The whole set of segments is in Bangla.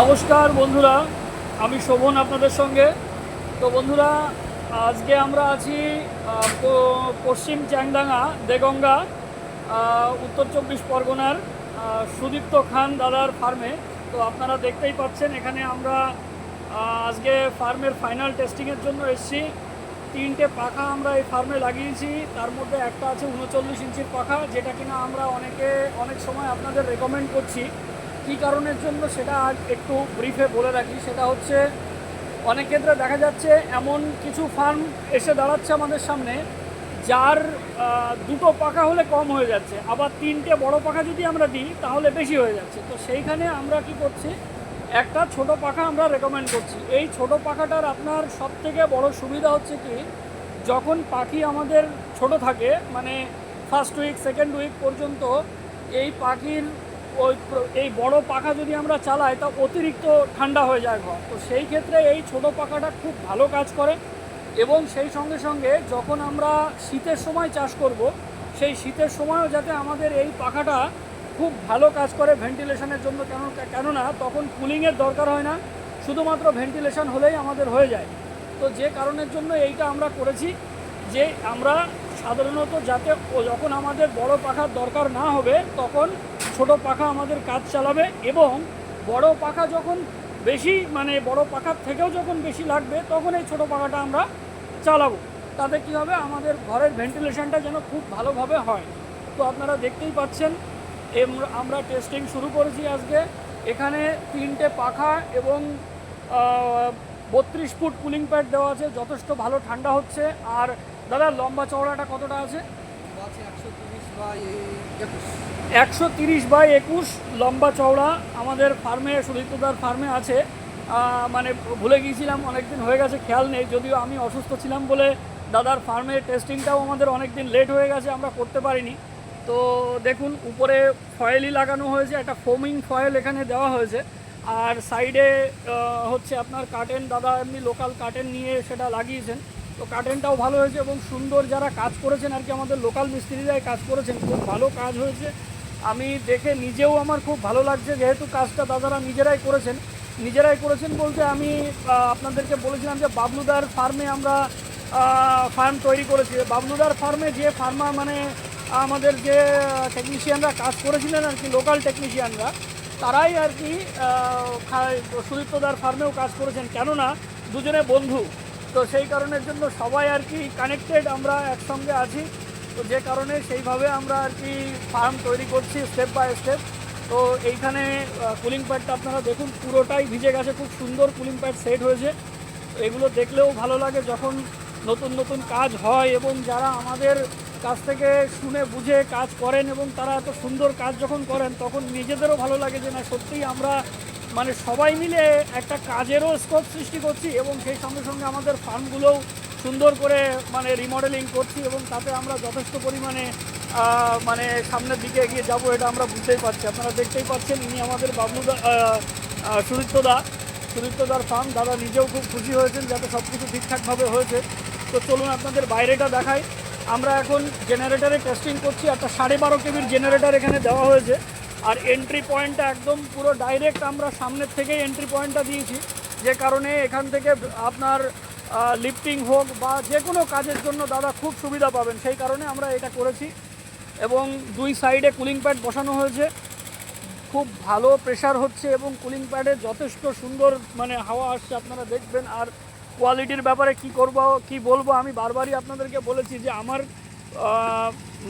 নমস্কার বন্ধুরা, আমি শোভন আপনাদের সঙ্গে। তো বন্ধুরা, আজকে আমরা আছি পশ্চিম চ্যাংডাঙ্গা, দেগঙ্গা উত্তর চব্বিশ পরগনার সুদীপ্ত খান দাদার ফার্মে। তো আপনারা দেখতেই পাচ্ছেন, এখানে আমরা আজকে ফার্মের ফাইনাল টেস্টিংয়ের জন্য এসেছি। তিনটে পাখা আমরা এই ফার্মে লাগিয়েছি, তার মধ্যে একটা আছে উনচল্লিশ ইঞ্চির পাখা, যেটা কিনা আমরা অনেকে, অনেক সময় আপনাদের রেকমেন্ড করছি। কী কারণের জন্য সেটা আর একটু ব্রিফে বলে রাখি। সেটা হচ্ছে, অনেক ক্ষেত্রে দেখা যাচ্ছে এমন কিছু ফার্ম এসে দাঁড়াচ্ছে আমাদের সামনে, যার দুটো পাখা হলে কম হয়ে যাচ্ছে। আবার তিনটে বড় পাখা যদি আমরা দিই, তাহলে বেশি হয়ে যাচ্ছে। তো সেইখানে আমরা কি করছি, একটা ছোট পাখা আমরা রেকমেন্ড করছি। এই ছোট পাখাটার আপনার সব থেকে বড় সুবিধা হচ্ছে কি, যখন পাখি আমাদের ছোট থাকে মানে ফার্স্ট উইক সেকেন্ড উইক পর্যন্ত, এই পাখির ওই এই বড় পাখা যদি আমরা চালাই, তা অতিরিক্ত ঠান্ডা হয়ে যায় ঘর। তো সেই ক্ষেত্রে এই ছোট পাখাটা খুব ভালো কাজ করে এবং সেই সঙ্গে সঙ্গে যখন আমরা শীতের সময় চাষ করব, সেই শীতের সময়ও যাতে আমাদের এই পাখাটা খুব ভালো কাজ করে ভেন্টিলেশনের জন্য। কেন, কেননা তখন কুলিংয়ের দরকার হয় না, শুধুমাত্র ভেন্টিলেশন হলেই আমাদের হয়ে যায়। তো যে কারণের জন্য এইটা আমরা করেছি যে আমরা সাধারণত যাতে যখন আমাদের বড় পাখার দরকার না হবে, তখন ছোট পাখা আমাদের কাজ চালাবে এবং বড় পাখা যখন বেশি মানে বড় পাখার থেকেও যখন বেশি লাগবে, তখন এই ছোট পাখাটা আমরা চালাবো। তাতে কী হবে? আমাদের ঘরের ভেন্টিলেশনটা যেন খুব ভালোভাবে হয়। তো আপনারা দেখতেই পাচ্ছেন আমরা টেস্টিং শুরু করেছি আজকে। এখানে তিনটে পাখা এবং বত্রিশ ফুট কুলিং প্যাড দেওয়া আছে। যথেষ্ট ভালো ঠান্ডা হচ্ছে। আর দাদা লম্বা চওড়াটা কতটা আছে? একশো তিরিশ বাই একুশ। লম্বা চওড়া। আমাদের ফার্মে সুদীপ্তদার ফার্মে আছে। মানে ভুলে গিয়েছিলাম অনেকদিন হয়ে গেছে খেয়াল নেই যদিও আমি অসুস্থ ছিলাম বলে দাদার ফার্মে টেস্টিংটাও আমাদের অনেক দিন লেট হয়ে গেছে আমরা করতে পারিনি। তো দেখুন উপরে ফয়েলই লাগানো হয়েছে একটা ফোমিং ফয়েল এখানে দেওয়া হয়েছে। আর সাইডে হচ্ছে আপনার কার্টেন দাদা এমনি লোকাল কার্টেন নিয়ে সেটা লাগিয়েছেন। তো কার্টেনটাও ভালো হয়েছে এবং সুন্দর যারা কাজ করেছেন আর কি আমাদের লোকাল মিস্ত্রিরাই কাজ করেছেন, খুব ভালো কাজ হয়েছে। আমি দেখে নিজেও আমার খুব ভালো লাগছে, যেহেতু কাজটা দাদারা নিজেরাই করেছেন। নিজেরাই করেছেন বলতে আমি আপনাদেরকে বলেছিলাম যে বাবলুদার ফার্মে আমরা ফার্ম তৈরি করেছি। বাবলুদার ফার্মে যে ফার্মা মানে আমাদের যে টেকনিশিয়ানরা কাজ করেছিলেন আর কি লোকাল টেকনিশিয়ানরা তারাই আর কি সুদীপ্তদার ফার্মেও কাজ করেছেন। কেননা, দুজনে বন্ধু। তো সেই কারণের জন্য সবাই আর কি কানেক্টেড আমরা একসঙ্গে আছি। তো যে কারণে সেইভাবে আমরা আর কি ফার্ম তৈরি করছি স্টেপ বাই স্টেপ তো এইখানে কুলিং প্যাডটা আপনারা দেখুন, পুরোটাই ভিজে গেছে, খুব সুন্দর কুলিং প্যাড সেট হয়েছে। এগুলো দেখলেও ভালো লাগে যখন নতুন নতুন কাজ হয় এবং যারা আমাদের কাছ থেকে শুনে বুঝে কাজ করেন এবং তারা এত সুন্দর কাজ যখন করেন, তখন নিজেদেরও ভালো লাগে যে না, সত্যিই আমরা মানে সবাই মিলে একটা কাজেরও স্কোপ সৃষ্টি করছি এবং সেই সঙ্গে সঙ্গে আমাদের ফার্মগুলোও সুন্দর করে মানে রিমডেলিং করছি এবং তাতে আমরা যথেষ্ট পরিমাণে মানে সামনের দিকে এগিয়ে যাব এটা আমরা বুঝতেই পারছি। আপনারা দেখতেই পাচ্ছেন ইনি আমাদের বাবলুদা সুদীপ্তদা সুদীপ্তদার ফার্ম দাদা নিজেও খুব খুশি হয়েছেন যাতে সব কিছু ঠিকঠাকভাবে হয়েছে। তো চলুন আপনাদের বাইরেটা দেখাই। আমরা এখন জেনারেটারে টেস্টিং করছি। একটা সাড়ে বারো কেবির জেনারেটার এখানে দেওয়া হয়েছে। আর এন্ট্রি পয়েন্টটা একদম পুরো ডাইরেক্ট আমরা সামনের থেকেই এন্ট্রি পয়েন্টটা দিয়েছি। যে কারণে এখান থেকে আপনার লিফটিং হোক বা যে কোনো কাজের জন্য দাদা খুব সুবিধা পাবেন। সেই কারণে আমরা এটা করেছি এবং দুই সাইডে কুলিং প্যাড বসানো হয়েছে। খুব ভালো প্রেশার হচ্ছে এবং কুলিং প্যাডে যথেষ্ট সুন্দর মানে হাওয়া আসছে, আপনারা দেখবেন। আর কোয়ালিটির ব্যাপারে কি করব, কি বলব আমি বারবারই আপনাদেরকে বলেছি যে আমার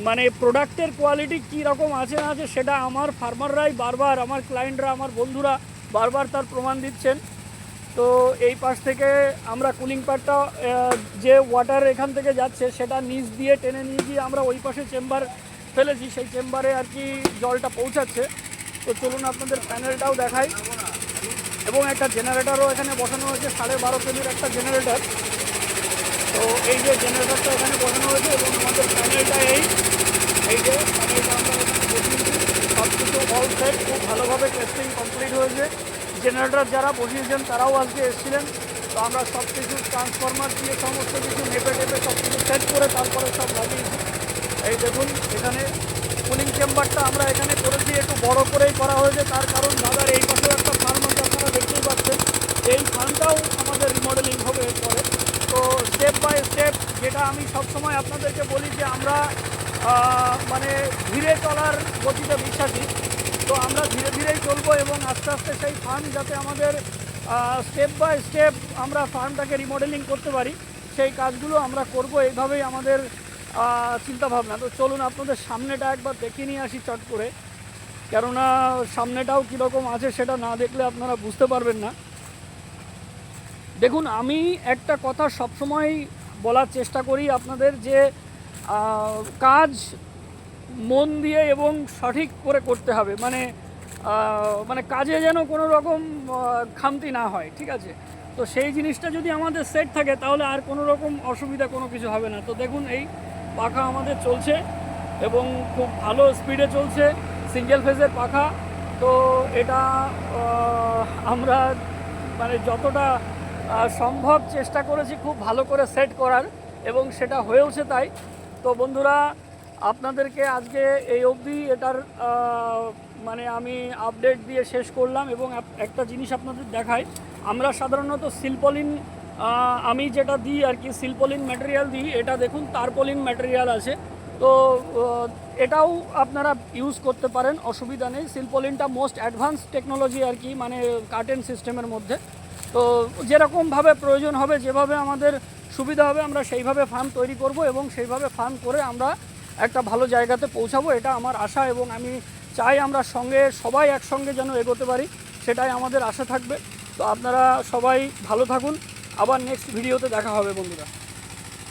মানে প্রোডাক্টের কোয়ালিটি কী রকম আছে না আছে সেটা আমার ফার্মাররাই বারবার, আমার ক্লায়েন্টরা আমার বন্ধুরা বারবার তার প্রমাণ দিচ্ছেন। তো এই পাশ থেকে আমরা কুলিং প্যাডটা যে ওয়াটার এখান থেকে যাচ্ছে সেটা নিচ দিয়ে টেনে নিয়ে গিয়ে আমরা ওই পাশে চেম্বার ফেলেছি, সেই চেম্বারে আর কি জলটা পৌঁছাচ্ছে। তো চলুন আপনাদের প্যানেলটাও দেখাই। এবং একটা জেনারেটারও এখানে বসানো হয়েছে, সাড়ে বারো কেজির একটা জেনারেটর তো এই যে জেনারেটরটা এখানে বসানো হয়েছে এবং আমাদের প্যানেলটা এই এই যে সব কিছু অল সেট খুব ভালোভাবে টেস্টিং কমপ্লিট হয়েছে। জেনারেটর যারা বসিয়েছেন, তারাও আজকে এসেছিলেন। তো আমরা সব কিছু ট্রান্সফরমার দিয়ে সমস্ত কিছু নেপে টেপে সব কিছু সেট করে তারপরে সব লাগিয়েছি। এই দেখুন, এখানে কুলিং চেম্বারটা আমরা এখানে করেছি, একটু বড় করেই করা হয়েছে। তার কারণ দাদার এই পাশেও একটা ফার্ম আছে, আপনারা দেখতে স্টেপ বাই স্টেপ যেটা আমি সবসময় আপনাদেরকে বলি যে আমরা মানে ধীরে চলার গতিতে বিশ্বাসী। তো আমরা ধীরে ধীরেই চলবো এবং আস্তে আস্তে সেই ফার্ম যাতে আমাদের স্টেপ বাই স্টেপ আমরা ফার্মটাকে রিমডেলিং করতে পারি, সেই কাজগুলো আমরা করব। এইভাবেই আমাদের চিন্তাভাবনা। তো চলুন আপনাদের সামনেটা একবার দেখিয়ে নিয়ে আসি চট করে। কেননা সামনেটাও কীরকম আছে সেটা না দেখলে আপনারা বুঝতে পারবেন না। দেখুন, আমি একটা কথা সবসময় বলার চেষ্টা করি আপনাদের যে কাজ মন দিয়ে এবং সঠিক করে করতে হবে। মানে মানে কাজে যেন কোনো রকম খামতি না হয়, ঠিক আছে? তো সেই জিনিসটা যদি আমাদের সেট থাকে, তাহলে আর কোনো রকম অসুবিধা কোনো কিছু হবে না। তো দেখুন, এই পাখা আমাদের চলছে এবং খুব ভালো স্পিডে চলছে সিঙ্গেল ফেজের পাখা। তো এটা আমরা মানে যতটা সম্ভব চেষ্টা করেছি খুব ভালো করে সেট করার, এবং সেটা হয়েওছে তাই। তো বন্ধুরা, আপনাদেরকে আজকে এই অবধি এটার মানে আমি আপডেট দিয়ে শেষ করলাম, এবং একটা জিনিস আপনাদের দেখাই। আমরা সাধারণত সিলপলিন আমি যেটা দিই আর কি সিলপলিন ম্যাটেরিয়াল দিই, এটা দেখুন তারপলিন ম্যাটেরিয়াল আছে। তো এটাও আপনারা ইউজ করতে পারেন, অসুবিধা নেই। সিলপলিনটা মোস্ট অ্যাডভান্স টেকনোলজি আর কি মানে কার্টেন সিস্টেমের মধ্যে। তো যেরকমভাবে প্রয়োজন হবে, যেভাবে আমাদের সুবিধা হবে, আমরা সেইভাবে ফার্ম তৈরি করব এবং সেইভাবে ফার্ম করে আমরা একটা ভালো জায়গাতে পৌঁছাবো, এটা আমার আশা এবং আমি চাই আমরা সঙ্গে, সবাই একসঙ্গে যেন এগোতে পারি, সেটাই আমাদের আশা থাকবে। তো আপনারা সবাই ভালো থাকুন। আবার নেক্সট ভিডিওতে দেখা হবে বন্ধুরা।